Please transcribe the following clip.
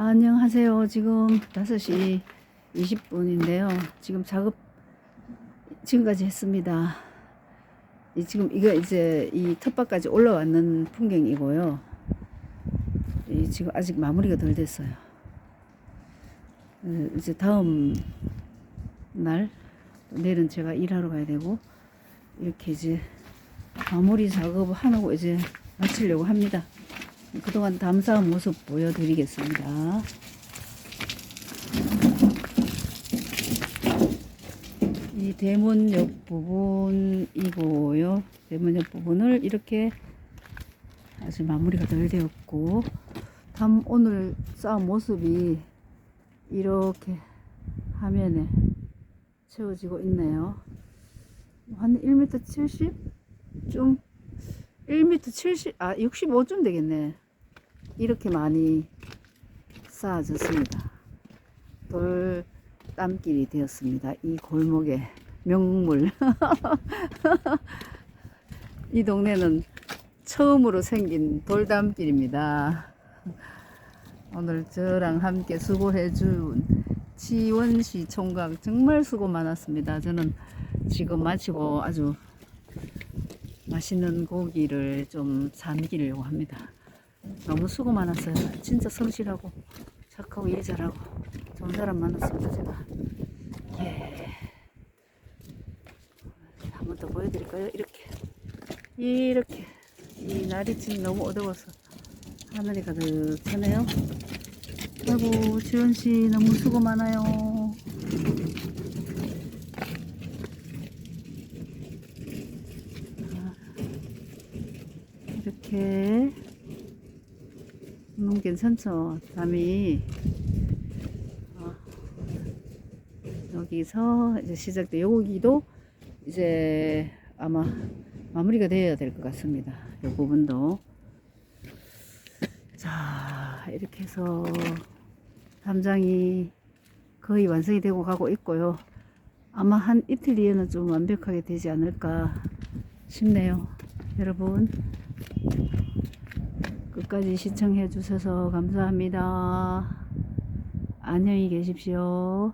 안녕하세요. 지금 5시 20분인데요. 지금 작업 지금까지 했습니다. 이 지금 이거 이제 이 텃밭까지 올라왔는 풍경이고요. 이 지금 아직 마무리가 덜 됐어요. 어, 이제 다음 날 내일은 제가 일하러 가야 되고 이렇게 이제 마무리 작업을 하고 이제 마치려고 합니다. 그동안 담사한 모습 보여드리겠습니다. 이 대문 옆 부분이고요. 대문 옆 부분을 이렇게 아직 마무리가 덜 되었고, 담 오늘 쌓은 모습이 이렇게 화면에 채워지고 있네요. 한 1m 70? 좀 1m 70, 아, 65쯤 되겠네. 이렇게 많이 쌓아졌습니다. 돌 땀길이 되었습니다. 이 골목의 명물. 이 동네는 처음으로 생긴 돌담길입니다. 오늘 저랑 함께 수고해준 지원시 총각 정말 수고 많았습니다. 저는 지금 마치고 아주 맛있는 고기를 좀 삼기려고 합니다. 너무 수고 많았어요. 진짜 성실하고 착하고 일 잘하고 좋은 사람 만났습니다. 제가 예. 한 번 더 보여드릴까요? 이렇게 이렇게 이 날이 지금 너무 어두워서 하늘이 가득하네요. 아이고 지원 씨 너무 수고 많아요. 이렇게. 음, 괜찮죠? 담이. 어, 여기서 이제 시작돼. 여기도 이제 아마 마무리가 되어야 될 것 같습니다. 이 부분도. 자 이렇게 해서 담장이 거의 완성이 되고 가고 있고요. 아마 한 이틀 뒤에는 좀 완벽하게 되지 않을까 싶네요. 여러분 끝까지 시청해 주셔서 감사합니다. 안녕히 계십시오.